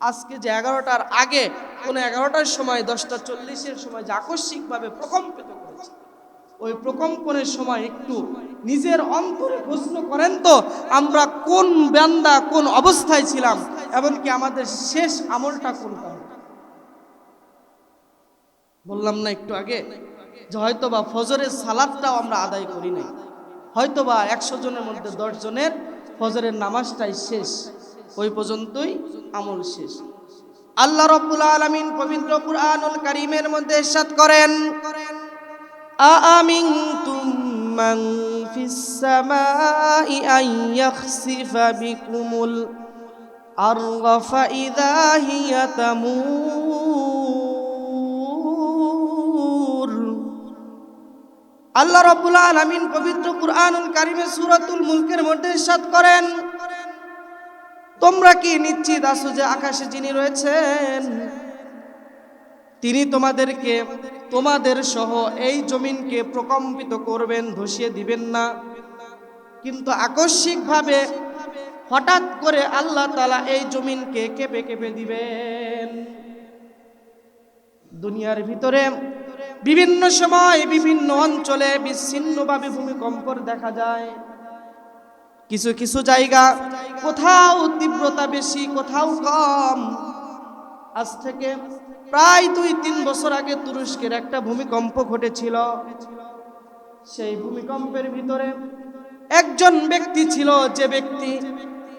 আজকে যে এগারোটার আগে কোনো এগারোটার সময়, দশটা চল্লিশের সময় যে আকস্মিকভাবে প্রকম্পিত করেছে, ওই প্রকম্পনের সময় একটু নিজের অন্তরে প্রশ্ন করেন তো, আমরা কোন বান্দা কোন অবস্থায় ছিলাম, এমনকি আমাদের শেষ আমলটা কোনটা বললাম না একটু আগে যে হয়তো বা ফজরের সালাদটাও আমরা আদায় করি নাই। হয়তো বা একশো জনের মধ্যে দশ জনের ফজরের নামাজটাই শেষ। ওই পর্যন্তই আমল শেষ। আল্লাহ রব্বুল আলমিন পবিত্র কুরআনুল কারীমের মধ্যে ইরশাদ করেন আমিনতুম মান ফিস সামাই আন ইয়াখসিফা বিকুমুল আরদ ফাইদা হিয়া তামুর। আল্লাহ রব্বুল আলামিন পবিত্র কুরআনুল কারিমে সূরাতুল মুলকের মধ্যে ইরশাদ করেন তোমরা কি নিশ্চিত আছো যে আকাশে যিনি রয়েছেন? তিনি তোমাদেরকে, তোমাদের সহ এই জমিনকে প্রকম্পিত করবেন, ধসিয়ে দিবেন না। কিন্তু আকস্মিকভাবে হঠাৎ করে আল্লাহ তালা এই জমিনকে কেঁপে কেঁপে দিবেন। দুনিয়ার ভিতরে বিভিন্ন সময় বিভিন্ন অঞ্চলে বিচ্ছিন্নভাবে ভূমিকম্পর দেখা যায়। কিছু কিছু জায়গা, কোথাও তীব্রতা বেশি, কোথাও কম। আজ থেকে প্রায় দুই তিন বছর আগে তুরস্কের একটা ভূমিকম্প ঘটেছিল। সেই ভূমিকম্পের ভিতরে একজন ব্যক্তি ছিল, যে ব্যক্তি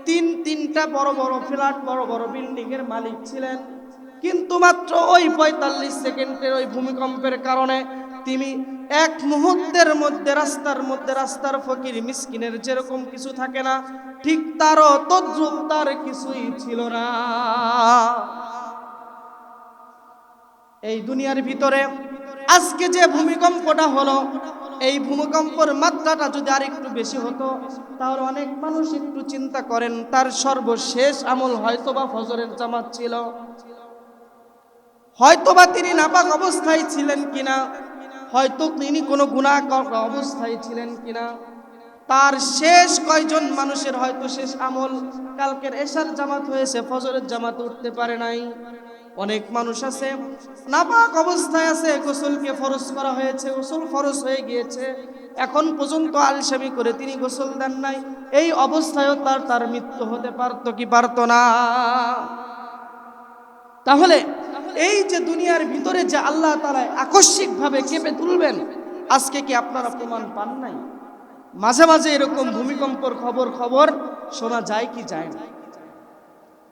তিন তিনটা বড় বড় ফ্ল্যাট, বড় বড় বিল্ডিং এর মালিক ছিলেন। কিন্তু মাত্র ওই পঁয়তাল্লিশ সেকেন্ডের ওই ভূমিকম্পের কারণে তিনি এক মুহূর্তের মধ্যে রাস্তার মধ্যে রাস্তার ফকির মিসকিনের যেরকম কিছু থাকে না, ঠিক তারও তদ্রুপ তার কিছুই ছিল না। এই দুনিয়ার ভিতরে আজকে যে ভূমিকম্পটা হলো, এই ভূমিকম্পর মাত্রাটা যদি আর একটু বেশি হতো, তাহলে অনেক মানুষ একটু চিন্তা করেন, তার সর্বশেষ আমল হয়তোবা ফজরের জামাত ছিল। হয়তোবা তিনি নাপাক অবস্থায় ছিলেন কিনা হয়তো তিনি কোনো গুণা অবস্থায় ছিলেন কিনা। তার শেষ কয়জন মানুষের হয়তো শেষ আমল? কালকের এশার জামাত হয়েছে, ফজরের জামাত উঠতে পারে নাই। অনেক মানুষ আছে, নাপাক অবস্থায় আছে, গোসলকে ফরজ করা হয়েছে, গোসল ফরজ হয়ে গিয়েছে। এখন পর্যন্ত আলসামি করে তিনি গোসল দেন নাই। এই অবস্থায়ও তার তার মৃত্যু হতে পারত কি পারত না। তাহলে এই যে দুনিয়ার ভিতরে যে আল্লাহ তারা আকস্মিকভাবে কেঁপে তুলবেন, আজকে কি আপনারা প্রমাণ পান নাই? মাঝে মাঝে এরকম ভূমিকম্পর খবর খবর শোনা যায় কি যায় না?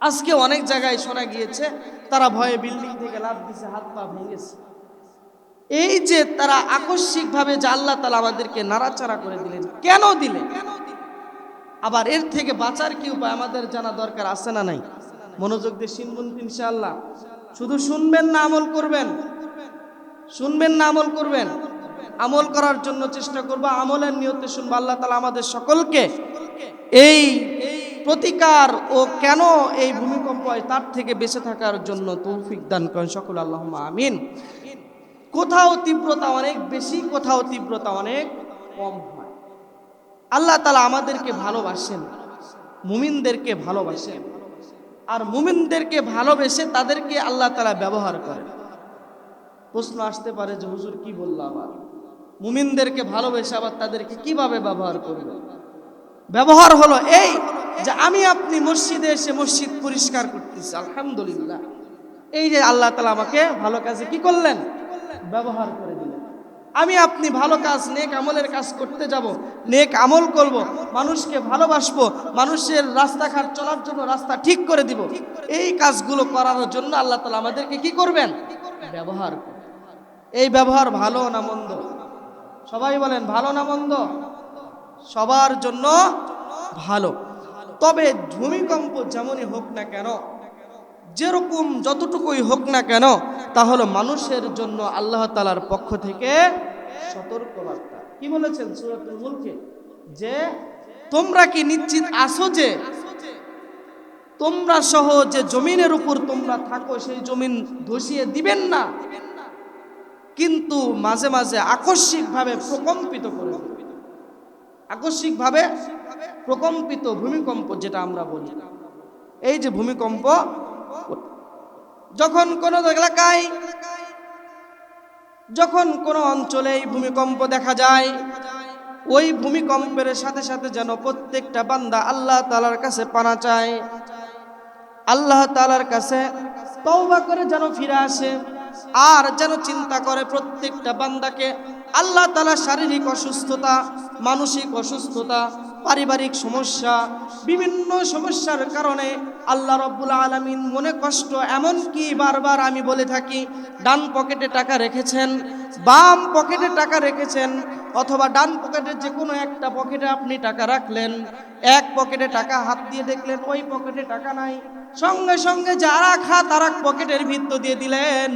আজকে অনেক জায়গায় শোনা গিয়েছে, তারা ভয়ে বিল্ডিং থেকে লাভ দিছে, হাত পা ভেঙেছে। এই যে তারা আকস্মিকভাবে যে আল্লাহ তালা আমাদেরকে নাড়াচাড়া করে দিলেন, কেন দিলেন? আবার এর থেকে বাঁচার কি উপায় আমাদের জানা দরকার আছে না নাই? মনোযোগ দিয়ে শুনবেন ইনশাআল্লাহ। শুধু শুনবেন না আমল করবেন। শুনবেন না আমল করবেন। আমল করার জন্য চেষ্টা করব, আমলের নিয়তে শুনব। আল্লাহ তালা আমাদের সকলকে এই প্রতিকার ও কেন এই ভূমিকম্প হয় তার থেকে বেঁচে থাকার জন্য তৌফিক দান করেন সকল। আল্লাহ আমিন। কোথাও তীব্রতা অনেক, বেশি কোথাও তীব্রতা অনেক কম হয়। আল্লাহ তালা আমাদেরকে ভালোবাসেন, মুমিনদেরকে ভালোবাসেন। আর মুমিনদেরকে ভালোবেসে তাদেরকে আল্লাহ তালা ব্যবহার করেন প্রশ্ন আসতে পারে যে, হুজুর, কি বলল আবার? মুমিনদেরকে ভালোবেসে আবার তাদেরকে কীভাবে ব্যবহার করবে? ব্যবহার হলো এই যে, আমি আপনি মসজিদে এসে মসজিদ পরিষ্কার করতেছি, আলহামদুলিল্লাহ। এই যে আল্লাহ তালা আমাকে ভালো কাজে কি করলেন? ব্যবহার করলেন। আমি আপনি ভালো কাজ নেক আমলের কাজ করতে যাব নেক আমল করব মানুষকে ভালোবাসবো মানুষের রাস্তাঘাট চলার জন্য রাস্তা ঠিক করে দিব। এই কাজগুলো করার জন্য আল্লাহ তালা আমাদেরকে কি করবেন? ব্যবহার। এই ব্যবহার ভালো না মন্দ? সবাই বলেন ভালো না মন্দ? সবার জন্য ভালো। তবে ভূমিকম্প যেমনই হোক না কেন যেরকম যতটুকুই হোক না কেন, তা হলো মানুষের জন্য আল্লাহ তালার পক্ষ থেকে সতর্কবার্তা। কি বলেছেন সুরাতুল মুলকে? যে তোমরা কি নিশ্চিত আসো যে তোমরা সহ যে জমিনের উপর তোমরা থাকো, সেই জমিন ধসিয়ে দিবেন না, কিন্তু মাঝে মাঝে আকস্মিকভাবে প্রকম্পিত করে আকস্মিকভাবে প্রকম্পিত ভূমিকম্প যেটা আমরা বলি। এই যে ভূমিকম্প যখন কোনো এলাকায়, যখন কোনো অঞ্চলে এই ভূমিকম্প দেখা যায়, ওই ভূমিকম্পের সাথে সাথে যেন প্রত্যেকটা বান্দা আল্লাহ তালার কাছে পানা চায়। আল্লাহ তালার কাছে তওবা করে যেন ফিরে আসে আর যেন চিন্তা করে প্রত্যেকটা বান্দাকে আল্লাহ তালা শারীরিক অসুস্থতা, মানসিক অসুস্থতা পারিবারিক সমস্যা, বিভিন্ন সমস্যার কারণে আল্লাহ রব্বুল আলমিন মনে কষ্ট এমন কি বারবার আমি বলে থাকি, ডান পকেটে টাকা রেখেছেন, বাম পকেটে টাকা রেখেছেন, অথবা ডান পকেটের যে কোনো একটা পকেটে আপনি টাকা রাখলেন, এক পকেটে টাকা হাত দিয়ে দেখলেন, ওই পকেটে টাকা নাই, সঙ্গে সঙ্গে যারা খা তারা পকেটের ভিত্ত দিয়ে দিলেন।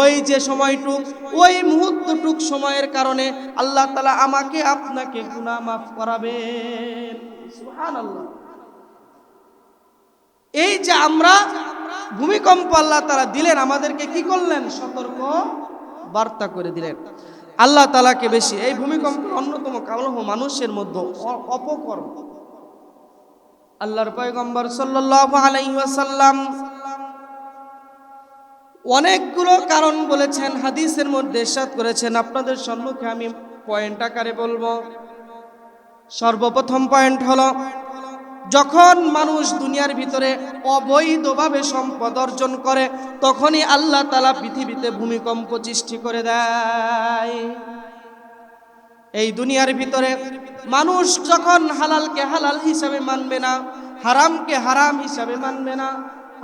ওই যে সময়টুক, ওই মুহূর্তটুক সময়ের কারণে আল্লাহ তালা আমাকে আপনাকে গুনাহ মাফ সুবহানাল্লাহ। এই যে আমরা ভূমিকম্প আল্লাহ তারা দিলেন, আমাদেরকে কি করলেন? সতর্ক বার্তা করে দিলেন। আল্লাহ তালাকে বেশি, এই ভূমিকম্পের অন্যতম কারণ মানুষের মধ্যে অপকর্ম। আল্লাহর পয়গম্বর আলাইহি ওয়াসাল্লাম অনেকগুলো কারণ বলেছেন, হাদিসের মধ্যে ইরশাদ করেছেন। আপনাদের সম্মুখে আমি পয়েন্ট আকারে বলব। সর্বপ্রথম পয়েন্ট হলো, যখন মানুষ দুনিয়ার ভিতরে অবৈধভাবে সম্পদ অর্জন করে, তখনই আল্লাহ তালা পৃথিবীতে ভূমিকম্প সৃষ্টি করে দেয়। এই দুনিয়ার ভিতরে মানুষ যখন হালালকে হালাল হিসাবে মানবে না, হারামকে হারাম হিসাবে মানবে না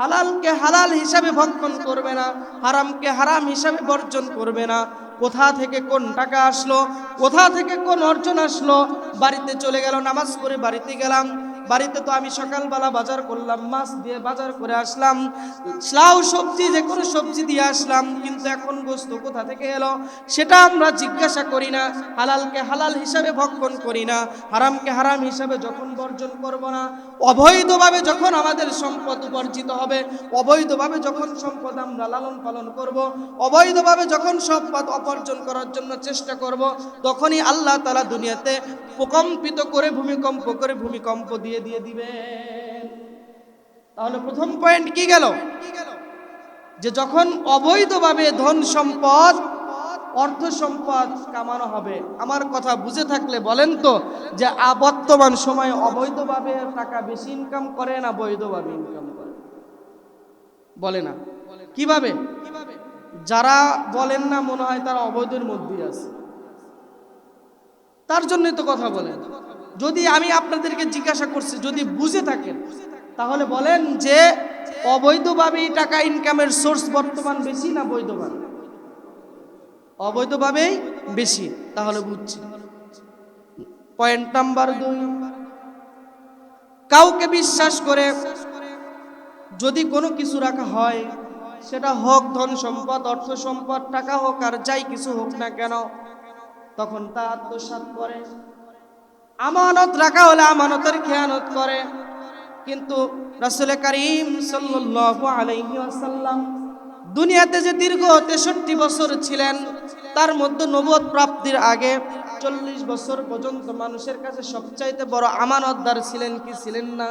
হালালকে হালাল হিসাবে ভক্ষণ করবে না, হারামকে হারাম হিসাবে বর্জন করবে না। কোথা থেকে কোন টাকা আসলো, কোথা থেকে কোন অর্জন আসলো, বাড়িতে চলে গেল, নামাজ পড়ে বাড়িতে গেলাম বাড়িতে তো আমি সকালবেলা বাজার করলাম, মাছ দিয়ে বাজার করে আসলাম। লাউ সবজি, যে কোনো সবজি দিয়ে আসলাম, কিন্তু এখন গোস্ত কোথা থেকে এলো? সেটা আমরা জিজ্ঞাসা করি না, হালালকে হালাল হিসাবে ভক্ষণ করি না, হারামকে হারাম হিসাবে যখন বর্জন করব না, অবৈধভাবে যখন আমাদের সম্পদ উপার্জিত হবে, অবৈধভাবে যখন সম্পদ আমরা লালন পালন করব, অবৈধভাবে যখন সম্পদ অপার্জন করার জন্য চেষ্টা করব, তখনই আল্লাহ তালা দুনিয়াতে প্রকম্পিত করে ভূমিকম্প করে ভূমিকম্প দিয়ে দিয়ে দিবেন। তাহলে প্রথম পয়েন্ট কি গেল? যে যখন অবৈধভাবে ধন সম্পদ, অর্থ সম্পদ কামানো হবে, আমার কথা বুঝে থাকলে বলেন তো যে বর্তমান সময়ে অবৈধভাবে টাকা বেশি ইনকাম করে না বৈধভাবে ইনকাম করে? বলে না। কীভাবে? যারা বলেন না, মনে হয় তারা অবৈধের মধ্যেই আছে। তার জন্যই তো কথা বলেন যদি আমি আপনাদেরকে জিজ্ঞাসা করছি, যদি বুঝে থাকেন, তাহলে বলেন যে অবৈধভাবেই টাকা ইনকামের সোর্স বর্তমান বেশি না বৈধভাবে? অবৈধভাবেই বেশি, তাহলে বুঝছি। পয়েন্ট নাম্বার দুই। কাউকে বিশ্বাস করে যদি কোনো কিছু রাখা হয়, সেটা হোক ধন সম্পদ, অর্থ সম্পদ, টাকা হোক আর যাই কিছু হোক না কেন, তখন তা আত্মসাৎ করে। আমানত রাখা হলে আমানতের খেয়ানত করে। কিন্তু রসুল করিম ওয়াসাল্লাম দুনিয়াতে যে দীর্ঘ তেষট্টি বছর ছিলেন, তার মধ্যে নবদ প্রাপ্তির আগে চল্লিশ বছর পর্যন্ত মানুষের কাছে সবচাইতে বড় আমানতদার ছিলেন কি ছিলেন না?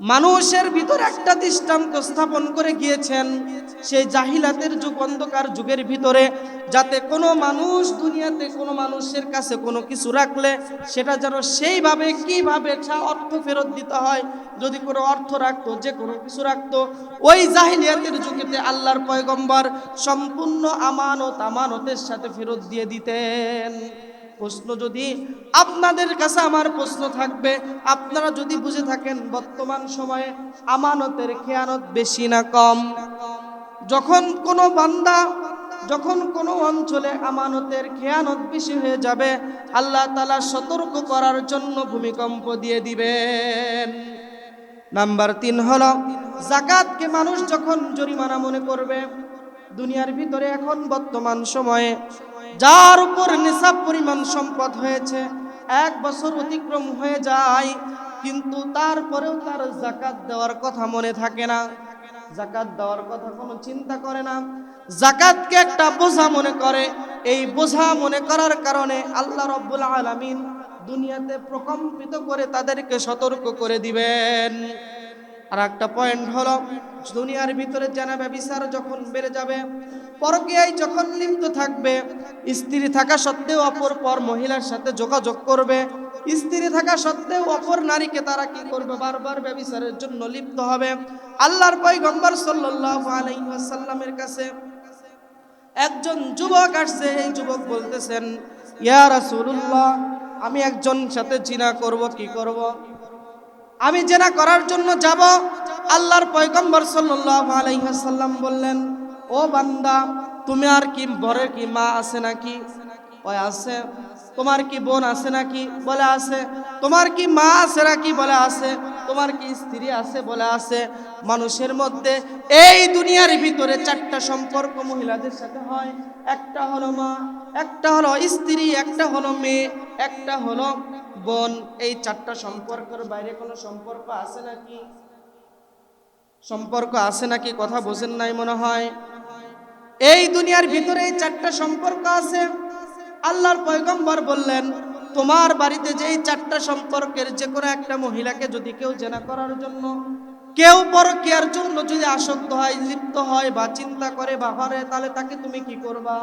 মানুষের ভিতর একটা দৃষ্টান্ত স্থাপন করে গিয়েছেন সেই জাহিলাতের যুগ, অন্ধকার যুগের ভিতরে, যাতে কোনো মানুষ দুনিয়াতে, কোনো মানুষের কাছে কোনো কিছু রাখলে সেটা যেন সেইভাবে, কীভাবে অর্থ ফেরত দিতে হয়, যদি কোনো অর্থ রাখতো, যে কোনো কিছু রাখতো, ওই জাহিলিয়াতের যুগেতে আল্লাহর পয়গম্বর সম্পূর্ণ আমানত, আমানতের সাথে ফেরত দিয়ে দিতেন। প্রশ্ন যদি আপনাদের কাছে আমার প্রশ্ন থাকবে, আপনারা যদি বুঝে থাকেন বর্তমান সময়ে আমানতের খেয়ানত বেশি না কম। যখন কোনো বান্দা, যখন কোনো অঞ্চলে আমানতের খেয়ানত বেশি হয়ে যাবে, আল্লাহ তালা সতর্ক করার জন্য ভূমিকম্প দিয়ে দিবেন। নাম্বার তিন হল, জাকাতকে মানুষ যখন জরিমানা মনে করবে, দুনিয়ার ভিতরে এখন বর্তমান সময়ে যার উপর নিসাব পরিমাণ সম্পদ হয়েছে, এক বছর অতিক্রম হয়ে যায়, কিন্তু তারপরেও তার জাকাত দেওয়ার কথা মনে থাকে না। জাকাত দেওয়ার কথা কোনো চিন্তা করে না। জাকাতকে একটা বোঝা মনে করে। এই বোঝা মনে করার কারণে আল্লাহ রব্বুল আলামিন দুনিয়াতে প্রকম্পিত করে তাদেরকে সতর্ক করে দিবেন। আর একটা পয়েন্ট হলো, দুনিয়ার ভিতরে জানা ব্যবিচার যখন বেড়ে যাবে পরকীয়ায় যখন লিপ্ত থাকবে, স্ত্রী থাকা সত্ত্বেও অপর পর মহিলার সাথে যোগাযোগ করবে। স্ত্রী থাকা সত্ত্বেও অপর নারীকে তারা কি করবে? বারবার ব্যবিচারের জন্য লিপ্ত হবে। আল্লাহর পয়গম্বর সাল্লাল্লাহু আলাইহি ওয়াসাল্লামের কাছে একজন যুবক আসছে, এই যুবক বলতেছেন, ইয়া রাসূলুল্লাহ, আমি একজন সাথে জিনা করব, কি করব? আমি জেনা করার জন্য যাব। আল্লাহর পয়গম্বর সাল্লাল্লাহু আলাইহি ওয়াসাল্লাম বললেন, ও বান্দা, তুমি আর কি বরের কি মা আছে নাকি? ওই আছে। তোমার কি বোন আছে নাকি বলে আছে? তোমার কি মা আছে নাকি বলে আছে? তোমার কি স্ত্রী আছে বলে আছে? মানুষের মধ্যে এই দুনিয়ার ভিতরে চারটা সম্পর্ক মহিলাদের সাথে হয়। একটা হলো মা, একটা হলো স্ত্রী, একটা হলো মেয়ে, একটা হলো বোন। এই চারটা সম্পর্কের বাইরে কোনো সম্পর্ক আছে নাকি? সম্পর্ক আছে নাকি কথা বোঝেন নাই মনে হয়? এই দুনিয়ার ভিতরে এই চারটা সম্পর্ক আছে। আল্লাহর পয়গম্বর বললেন, তোমার বাড়িতে যেই চারটা সম্পর্কের যে কোনো একটা মহিলাকে যদি কেউ জেনা করার জন্য, কেউ পর কেয়ার জন্য যদি আসক্ত হয়, লিপ্ত হয় বা চিন্তা করে বা হরে, তাহলে তাকে তুমি কি করবা?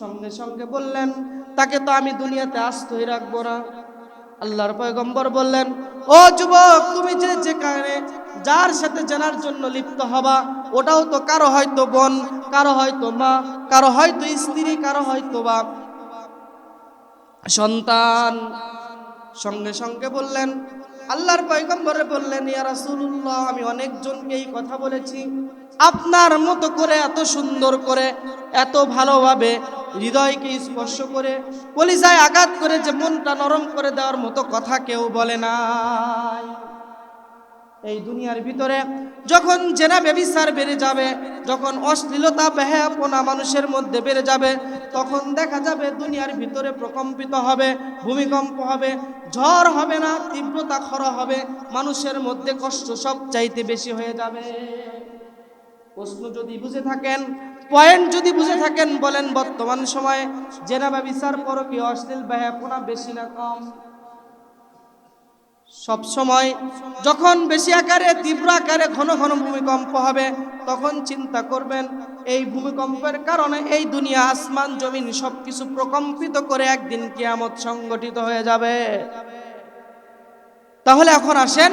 সঙ্গে সঙ্গে বললেন, তাকে তো আমি দুনিয়াতে আস্তই রাখব না। আল্লাহর পয়গম্বর বললেন, ও যুবক, তুমি যে যেখানে, যার সাথে জানার জন্য লিপ্ত হবা, ওটাও তো কারও হয়তো বোন, কারও হয়তো মা, কারও হয়তো স্ত্রী, কারও হয়তো বা সন্তান সঙ্গে সঙ্গে বললেন, আল্লাহর পয়গম্বরে বললেন, ইয়া রাসূলুল্লাহ, আমি অনেকজনকে এই কথা বলেছি। আপনার মতো করে এত সুন্দর করে, এত ভালোভাবে হৃদয়কে স্পর্শ করে, কলিজায় আঘাত করে যে মনটা নরম করে দেওয়ার মতো কথা কেউ বলে নাই। এই দুনিয়ার ভিতরে যখন জেনা ব্যবিচার বেড়ে যাবে, যখন অশ্লীলতা বেহাপনা মানুষের মধ্যে বেড়ে যাবে, তখন দেখা যাবে দুনিয়ার ভিতরে প্রকম্পিত হবে, ভূমিকম্প হবে, ঝড় হবে না, তীব্রতা খরা হবে, মানুষের মধ্যে কষ্ট সব চাইতে বেশি হয়ে যাবে। প্রশ্ন যদি বুঝে থাকেন পয়েন্ট যদি বুঝে থাকেন, বলেন বর্তমান সময়ে জেনা ব্যবিচার পর কি অশ্লীল বেহাপনা বেশি না কম? সব সময় যখন বেশি আকারে, তীব্র আকারে ঘন ঘন ভূমিকম্প হবে, তখন চিন্তা করবেন, এই ভূমিকম্পের কারণে এই দুনিয়া, আসমান, জমিন সবকিছু প্রকম্পিত করে একদিন কিয়ামত সংগঠিত হয়ে যাবে। তাহলে এখন আসেন,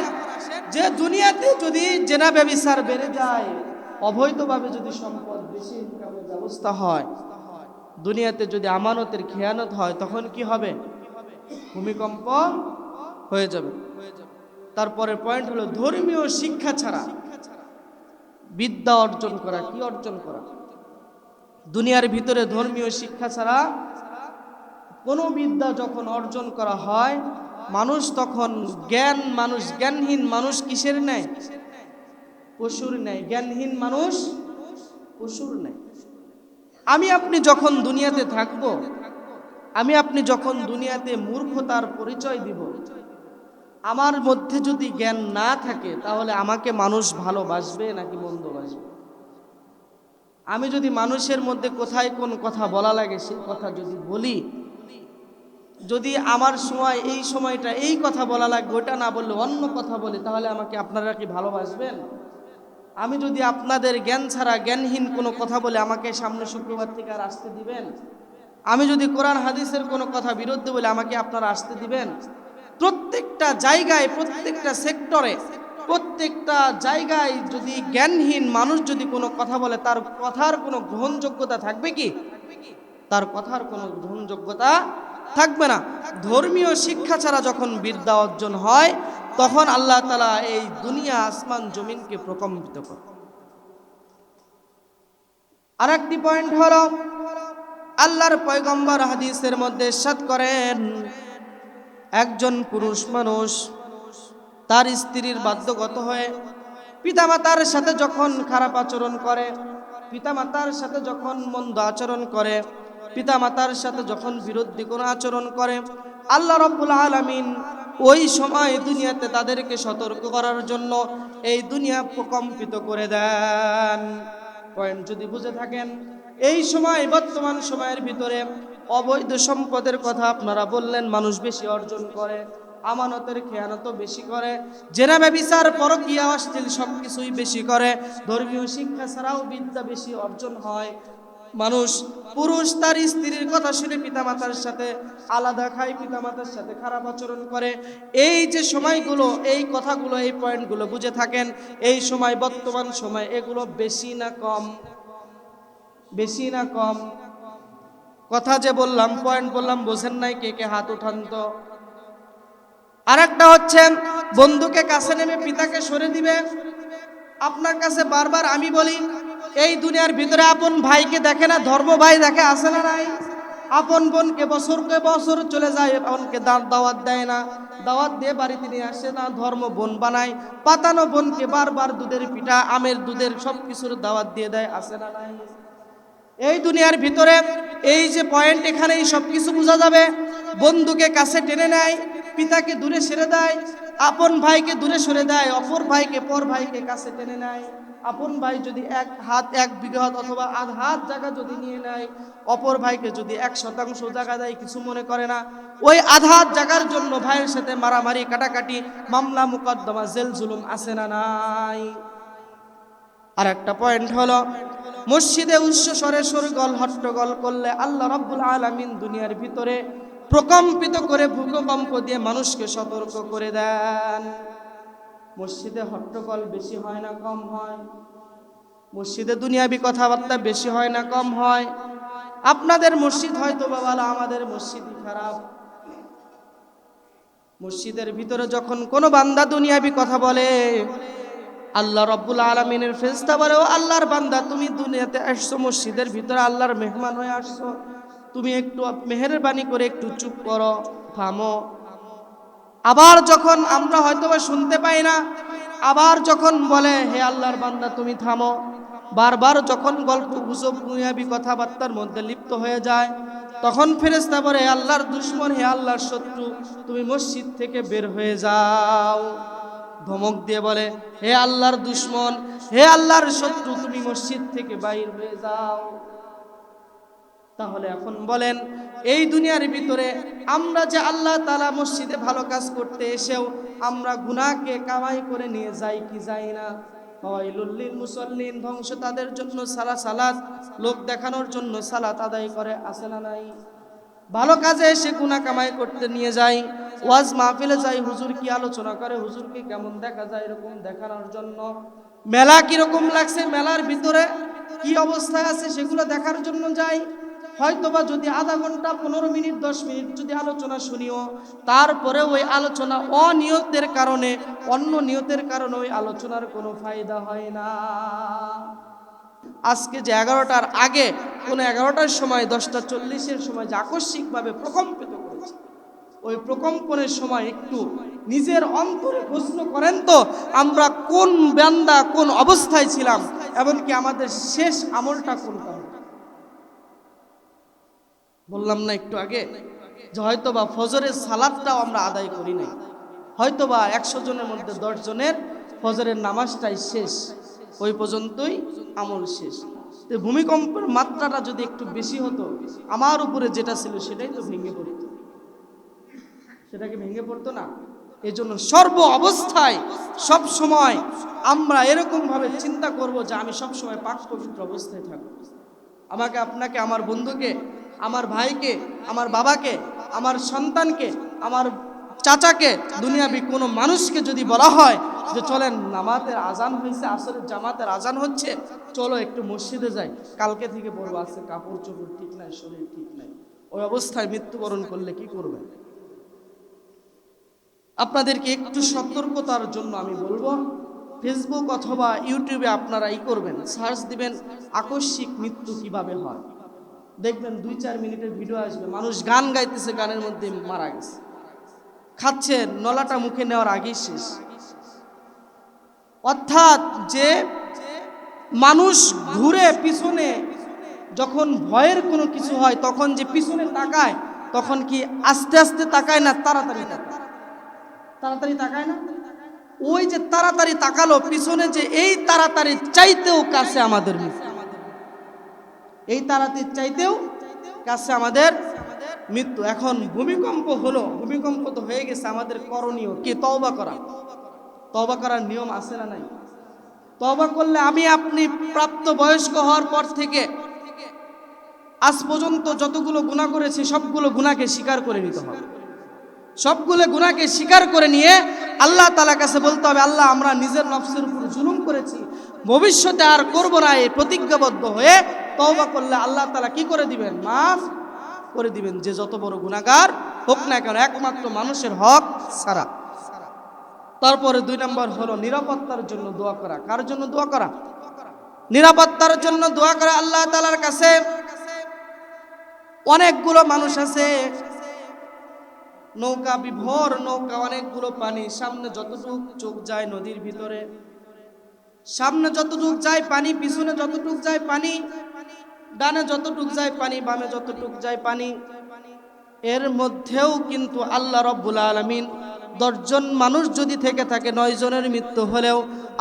যে দুনিয়াতে যদি জেনা ব্যবিচার বেড়ে যায়, অবৈধভাবে যদি সম্পদ ব্যবস্থা হয়। দুনিয়াতে যদি আমানতের খেয়ানত হয়, তখন কি হবে? ভূমিকম্প হয়ে যাবে। তারপরে পয়েন্ট হলো ধর্মীয় শিক্ষা ছাড়া। বিদ্যা অর্জন করা, কি অর্জন করা? দুনিয়ার ভিতরে ধর্মীয় শিক্ষা ছাড়া কোনো বিদ্যা যখন অর্জন করা হয়, মানুষ তখন জ্ঞান, মানুষ জ্ঞানহীন মানুষ কিসের নেয় পশুর নেয় জ্ঞানহীন মানুষ পশুর নেয় আমি আপনি যখন দুনিয়াতে থাকব, আমি আপনি যখন দুনিয়াতে মূর্খতার পরিচয় দিব, আমার মধ্যে যদি জ্ঞান না থাকে, তাহলে আমাকে মানুষ ভালোবাসবে নাকি মন্দ বাসবে? আমি যদি মানুষের মধ্যে কোথায় কোন কথা বলা লাগে, সেই কথা যদি বলি, যদি আমার সময়, এই সময়টা এই কথা বলা লাগবে ওটা না বললে অন্য কথা বলি, তাহলে আমাকে আপনারা কি ভালোবাসবেন? আমি যদি আপনাদের জ্ঞান ছাড়া জ্ঞানহীন কোনো কথা বলে আমাকে সামনে শুক্রবার থেকে আর আসতে দিবেন? আমি যদি কোরআন, হাদিসের কোনো কথা বিরুদ্ধে বলে আমাকে আপনারা আসতে দিবেন? প্রত্যেকটা জায়গায়, প্রত্যেকটা সেক্টরে, প্রত্যেকটা জায়গায় যদি জ্ঞানহীন মানুষ যদি কোনো কথা বলে, তার কথার কোনো গ্রহণযোগ্যতা থাকবে কি? তার কথার কোনো গ্রহণযোগ্যতা থাকবে না। ধর্মীয় শিক্ষা ছাড়া যখন বিদ্যা অর্জন হয় তখন আল্লাহ তালা এই দুনিয়া, আসমান, জমিনকে প্রকম্পিত করে আর একটি পয়েন্ট হলো, আল্লাহর পয়গম্বর হাদিসের মধ্যে সাত করেন, একজন পুরুষ মানুষ তার স্ত্রীর বাধ্যগত হয়ে পিতামাতার সাথে যখন খারাপ আচরণ করে, পিতামাতার সাথে যখন মন্দ আচরণ করে, পিতামাতার সাথে যখন বিরোধী কোনো আচরণ করে, আল্লাহ রব্বুল আলমিন ওই সময় দুনিয়াতে তাদেরকে সতর্ক করার জন্য এই দুনিয়া প্রকম্পিত করে দেন। পয়েন্ট, যদি বুঝে থাকেন, এই সময় বর্তমান সময়ের ভিতরে অবৈধ সম্পদের কথা আপনারা বললেন, মানুষ বেশি অর্জন করে, আমানতের খেয়ানত বেশি করে, জেনা ব্যবিচার, পরকীয়া অশ্লীল সব কিছুই বেশি করে, ধর্মীয় শিক্ষা ছাড়াও বিদ্যা বেশি অর্জন হয় মানুষ, পুরুষ তার স্ত্রীর কথা শুনে পিতামাতার সাথে আলাদা খায়, পিতামাতার সাথে খারাপ আচরণ করে। এই যে সময়গুলো, এই কথাগুলো, এই পয়েন্টগুলো বুঝে থাকেন, এই সময়, বর্তমান সময়, এগুলো বেশি না কম। বেশি না কম। কথা যে বললাম, পয়েন্ট বললাম, বোঝেন নাই কে কে হাত উঠান তো আরেকটা হচ্ছে, বন্ধুকে কাছে নেমে পিতাকে সরে দিবে। আপনার কাছে বারবার আমি বলি এই দুনিয়ার ভিতরে আপন ভাইকে দেখে না, ধর্ম ভাই দেখে আসে না নাই? আপন বোনকে বছরকে বছর চলে যায় আপনকে দাওয়াত দেয় না। দাওয়াত দিয়ে বাড়িতে নিয়ে আসে না, ধর্ম বোন বানায়। পাতানো বোনকে বারবার দুধের পিঠা, আমের দুধের সব কিছুর দাওয়াত দিয়ে দেয়, আসে না নাই? এই দুনিয়ার ভিতরে এই যে পয়েন্ট এখানেই সব কিছু বোঝা যাবে। বন্ধুকে কাছে টেনে নেয়, পিতাকে দূরে সেরে দেয়, আপন ভাইকে দূরে সরে দেয়, অপর ভাইকে পর ভাইকে কাছে টেনে নেয়। আপন ভাই যদি এক হাত এক বিঘত অথবা আধ হাত জায়গা যদি নিয়ে নেয়, অপর ভাইকে যদি এক শতাংশ জায়গা দেয়, কিছু মনে করে না। ওই আধাত জায়গার জন্য ভাইয়ের সাথে মারামারি, কাটাকাটি, মামলা, মুকদ্দমা, জেল, জুলুম আছে না নাই? আর একটা পয়েন্ট হলো, মসজিদে উচ্চ স্বরে সরগল, হট্টগল করলে আল্লাহ রব্বুল আলামিন দুনিয়ার ভিতরে প্রকম্পিত করে ভূকম্প দিয়ে মানুষকে সতর্ক করে দেন। মসজিদে হট্টগোল বেশি হয় না, কম হয়। মসজিদে দুনিয়াবি কথাবার্তা বেশি হয় না, কম হয়। আপনাদের মসজিদ হয়তো বা ভালো, আমাদের মসজিদই খারাপ। মসজিদের ভিতরে যখন কোনো বান্দা দুনিয়াবি কথা বলে, আল্লাহ রব্বুল আলমিনের ফেস্তা বলে, ও আল্লাহর বান্দা, তুমি দুনিয়াতে আসছো, মসজিদের ভিতরে আল্লাহর মেহমান হয়ে আসছো। তুমি একটু মেহেরবানি করে একটু চুপ করো, থামো। আবার যখন আমরা হয়তো শুনতে পাই না, আবার যখন বলে, হে আল্লাহর বান্দা, তুমি থামো। বারবার যখন গল্প, গুজব দুনিয়াবি কথাবার্তার মধ্যে লিপ্ত হয়ে যায়, তখন ফেরেস্তা বলে আল্লাহর দুশ্মন, হে আল্লাহর শত্রু, তুমি মসজিদ থেকে বের হয়ে যাও। ধমক দিয়ে বলে, হে আল্লাহর দুশ্মন, হে আল্লাহর শত্রু, তুমি মসজিদ থেকে বাইর হয়ে যাও। তাহলে এখন বলেন, এই দুনিয়ার ভিতরে আমরা যে আল্লাহ তালা মসজিদে ভালো কাজ করতে এসেও আমরা গুনাহকে কামাই করে নিয়ে যাই কি যাই না? মুসল্লিন, ধ্বংস তাদের জন্য সালা সালাত, লোক দেখানোর জন্য সালাত আদায় করে আসে না নাই? ভালো কাজে এসে গুনাহ কামাই করতে নিয়ে যাই, ওয়াজ মাহফিলে যাই, হুজুর কি আলোচনা করে হুজুরকে কেমন দেখা যায় এরকম দেখানোর জন্য? মেলা কীরকম লাগছে? মেলার ভিতরে কি অবস্থায় আছে সেগুলো দেখার জন্য যাই। হয়তোবা যদি আধা ঘণ্টা, পনেরো মিনিট, দশ মিনিট যদি আলোচনা শুনিও তারপরে ওই আলোচনা অনিয়তের কারণে, অন্য নিয়তের কারণে ওই আলোচনার কোনো ফায়দা হয় না। আজকে যে এগারোটার আগে, কোনো এগারোটার সময়, দশটা চল্লিশের সময় যে আকস্মিকভাবে প্রকম্পিত করেছে, ওই প্রকম্পনের সময় একটু নিজের অন্তরে প্রশ্ন করেন তো, আমরা কোন বান্দা কোন অবস্থায় ছিলাম, এমনকি আমাদের শেষ আমলটা কোন কোনটা? বললাম না একটু আগে যে হয়তো বা ফজরের সালাদটাও আমরা আদায় করি নাই। হয়তো বা একশো জনের মধ্যে দশ জনের ফজরের নামাজটাই শেষ, ওই পর্যন্তই আমল শেষ। তো ভূমিকম্পের মাত্রাটা যদি একটু বেশি হতো, আমার উপরে যেটা ছিল সেটাই তো ভেঙে পড়তো। সেটাকে ভেঙে পড়তো না? এই জন্য সর্ব অবস্থায় সব সময় আমরা এরকম ভাবে চিন্তা করব যে আমি সব সময় পাক পবিত্র অবস্থায় থাকব। আমাকে, আপনাকে, আমার বন্ধুকে আমার ভাইকে, আমার বাবাকে, আমার সন্তানকে, আমার চাচাকে দুনিয়াবি কোনো মানুষকে যদি বলা হয় যে চলেন, নামাতের আজান হয়েছে আসলে জামাতের আজান হচ্ছে, চলো একটু মসজিদে যাই। কালকে থেকে বলব আছে কাপড় চোপড় ঠিক নাই, শরীর ঠিক নাই। ওই অবস্থায় মৃত্যুবরণ করলে কি করবেন? আপনাদেরকে একটু সতর্কতার জন্য আমি বলব ফেসবুক অথবা ইউটিউবে আপনারা ই করবেন সার্চ দিবেন আকস্মিক মৃত্যু কীভাবে হয়। দেখবেন দুই চার মিনিটের ভিডিও আসবে, মানুষ গান গাইতেছে, গানের মধ্যে মারা গেছে। খাচ্ছে, নলাটা মুখে নেওয়ার আগেই শেষ। অর্থাৎ যে মানুষ ঘুরে পিছনে যখন ভয়ের কোনো কিছু হয়, তখন যে পিছনে তাকায়, তখন কি আস্তে আস্তে তাকায় না তাড়াতাড়ি তাড়াতাড়ি তাকায় না? ওই যে তাড়াতাড়ি তাকালো, পিছনে যে এই তাড়াতাড়ি চাইতেও কাছে আমাদের মৃত্যু এই তাড়াতাড়ি চাইতেও কাছে আমাদের মৃত্যু। এখন ভূমিকম্প হলো, ভূমিকম্প তো হয়ে গেছে আমাদের করণীয় কি? তওবা করা। তওবা করার নিয়ম আছে না নাই? তওবা করলে আমি আপনি প্রাপ্ত বয়স্ক হওয়ার পর থেকে আজ পর্যন্ত যতগুলো গুণা করেছি, সবগুলো গুণাকে স্বীকার করে নিতে হবে। সবগুলো গুণাকে স্বীকার করে নিয়ে আল্লাহ তালা কাছে বলতে হবে, আল্লাহ, আমরা নিজের নফসের উপর জুলুম করেছি। ভবিষ্যতে আর করব না, এই প্রতিজ্ঞাবদ্ধ হয়ে তওবা করলে আল্লাহ তালা কি করে দিবেন? মাফ করে দিবেন। যে যত বড় গুণাগার হোক না কেন, একমাত্র মানুষের হক সারা তারপরে দুই নম্বর হলো নিরাপত্তার জন্য দোয়া করা। কার জন্য দোয়া করা? নিরাপত্তার জন্য দোয়া করা আল্লাহ তালার কাছে। অনেকগুলো মানুষ আছে। নৌকা বিভোর, নৌকা অনেকগুলো পানি, সামনে যতটুক চোখ যায় নদীর ভিতরে। সামনে যতটুক যায় পানি, পিছনে যতটুক যায় পানি, ডানে যতটুক যায় পানি, বামে যতটুক যায় পানি। এর মধ্যেও কিন্তু আল্লাহ রব্বুল আলমিন দশজন মানুষ যদি থেকে থাকে, নয় জনের মৃত্যু হলেও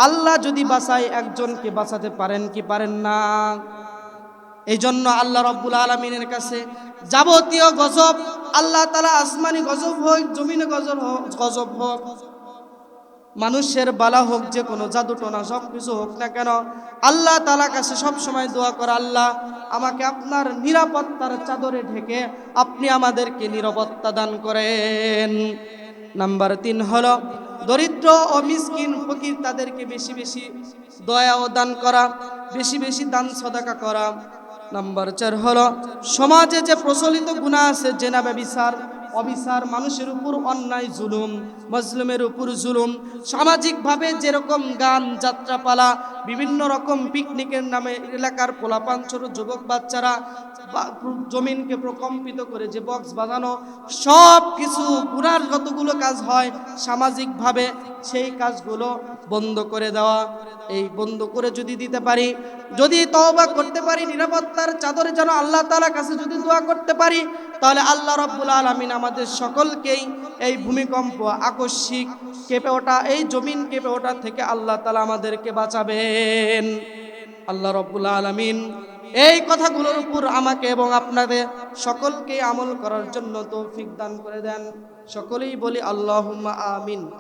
আল্লাহ যদি বাঁচায়, একজনকে বাঁচাতে পারেন কি পারেন না? এই জন্য আল্লাহ রব্বুল আলমিনের কাছে যাবতীয় গজব, আল্লাহ তালা আসমানি গজব হোক, জমিনে গজব হোক গজব হোক মানুষের বালা হোক যে কোনো জাদুটোনা সব কিছু হোক না কেন, আল্লাহ তালা কাছে সব সময় দোয়া করে, আল্লাহ, আমাকে আপনার নিরাপত্তার চাদরে ঢেকে আপনি আমাদেরকে নিরাপত্তা দান করেন। নাম্বার তিন হলো, দরিদ্র ও মিসকিন ফকির তাদেরকে বেশি বেশি দয়া ও দান করা, বেশি বেশি দান সদাকা করা। নাম্বার চার হলো, সমাজে যে প্রচলিত গুণা আছে, জেনা ব্যবিচার অবিচার, মানুষের উপর অন্যায়, জুলুম মজলুমের উপর জুলুম, সামাজিকভাবে যেরকম গান, যাত্রাপালা, বিভিন্ন রকম পিকনিকের নামে এলাকার পোলাপান যুবক বাচ্চারা জমিনকে প্রকম্পিত করে যে বক্স বাজানো সব কিছু গুণার যতগুলো কাজ হয়, সামাজিকভাবে সেই কাজগুলো বন্ধ করে দেওয়া। এই বন্ধ করে যদি দিতে পারি, যদি তওবা করতে পারি, নিরাপত্তার চাদরে যেন আল্লাহ তাআলার কাছে যদি দোয়া করতে পারি তাহলে আল্লাহ রব্বুল আলমিন আমাদের সকলকেই এই ভূমিকম্প আকস্মিক কেঁপে ওঠা, এই জমিন কেঁপে ওঠা থেকে আল্লাহ তালা আমাদেরকে বাঁচাবেন। আল্লাহ রব্বুল আলমিন এই কথাগুলোর উপর আমাকে এবং আপনাদের সকলকে আমল করার জন্য তৌফিক দান করে দেন। সকলেই বলি আল্লাহ আমিন।